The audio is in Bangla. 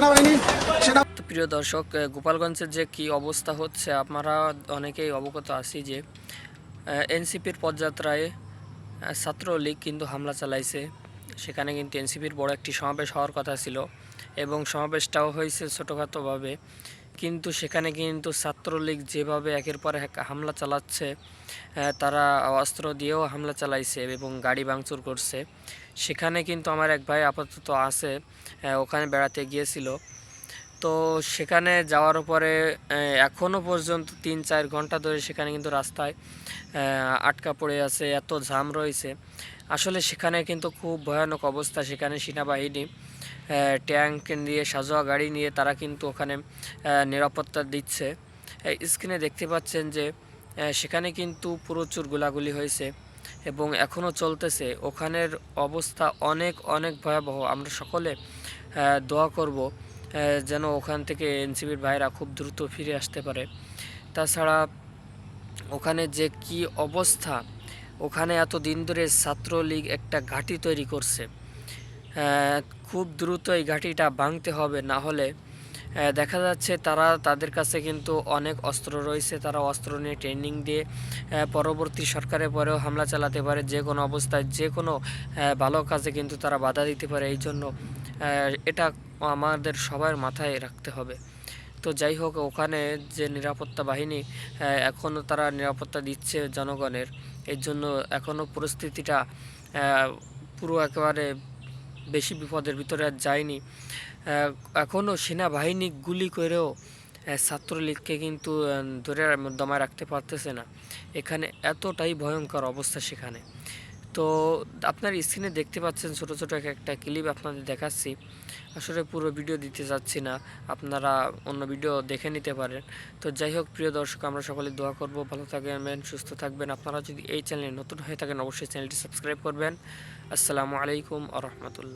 সেনাবাহিনী, সেনা প্রিয় দর্শক গোপালগঞ্জের যে কি অবস্থা হচ্ছে, আপনারা অনেকেই অবগত আছি যে এনসিপির পদযাত্রায় ছাত্রলীগ কিন্তু হামলা চালাইছে। সেখানে কিন্তু এনসিপির বড় একটি সমাবেশ হওয়ার কথা ছিল এবং সমাবেশটাও হয়েছে ছোটোখাটোভাবে। কিন্তু সেখানে কিন্তু ছাত্রলীগ যেভাবে একের পর এক হামলা চালাচ্ছে তারা অস্ত্র দিয়েও হামলা চালাইছে এবং গাড়ি ভাঙচুর করছে। সেখানে কিন্তু আমার এক ভাই আপাতত আছে ওখানে বেড়াতে গিয়েছিল। তো সেখানে যাওয়ার পরে এখনও পর্যন্ত তিন চার ঘণ্টা ধরে সেখানে কিন্তু রাস্তায় আটকা পড়ে আছে, এত জাম রয়েছে। আসলে সেখানে কিন্তু খুব ভয়ানক অবস্থা, সেখানে সেনাবাহিনী ট্যাঙ্ক নিয়ে, সাজোয়া গাড়ি নিয়ে তারা কিন্তু ওখানে নিরাপত্তা দিচ্ছে। স্ক্রিনে দেখতে পাচ্ছেন যে সেখানে কিন্তু প্রচুর গোলাগুলি হয়েছে এবং এখনও চলতেছে। ওখানের অবস্থা অনেক অনেক ভয়াবহ। আমরা সকলে দোয়া করব যেন ওখান থেকে এনসিবির ভাইরা খুব দ্রুত ফিরে আসতে পারে। তাছাড়া ওখানে যে কি অবস্থা, ওখানে এত দিন ধরে ছাত্রলীগ একটা ঘাঁটি তৈরি করছে। খুব দ্রুত এই ঘাঁটিটা ভাঙতে হবে, না হলে দেখা যাচ্ছে তারা তাদের কাছে কিন্তু অনেক অস্ত্র রয়েছে। তারা অস্ত্র নিয়ে ট্রেনিং দিয়ে পরবর্তী সরকারের পরেও হামলা চালাতে পারে। যে কোনো অবস্থায়, যে কোনো ভালো কাজে কিন্তু তারা বাধা দিতে পারে। এই জন্য এটা আমাদের সবার মাথায় রাখতে হবে। তো যাই হোক, ওখানে যে নিরাপত্তা বাহিনী এখনও তারা নিরাপত্তা দিচ্ছে জনগণের। এর জন্য এখনও পরিস্থিতিটা পুরো একেবারে বেশি বিপদের ভিতরে আর যায়নি। এখনও সেনাবাহিনী গুলি করেও ছাত্রলীগকে কিন্তু ধরে দমায় রাখতে পারতেছে না। এখানে এতটাই ভয়ঙ্কর অবস্থা সেখানে। তো আপনার স্ক্রিনে দেখতে পাচ্ছেন ছোট ছোট এক, একটা ক্লিপ আপনাদের দেখাচ্ছি। আসলে পুরো ভিডিও দিতে যাচ্ছি না। আপনারা অন্য ভিডিও দেখে নিতে পারেন। তো যাই হোক, প্রিয় দর্শক, আমরা সকলে দোয়া করব। ভালো থাকবেন, সুস্থ থাকবেন। আপনারা যদি এই চ্যানেলে নতুন হয়ে থাকেন, অবশ্যই চ্যানেলটি সাবস্ক্রাইব করবেন। আসসালামু আলাইকুম আ রহমতুল্লাহ।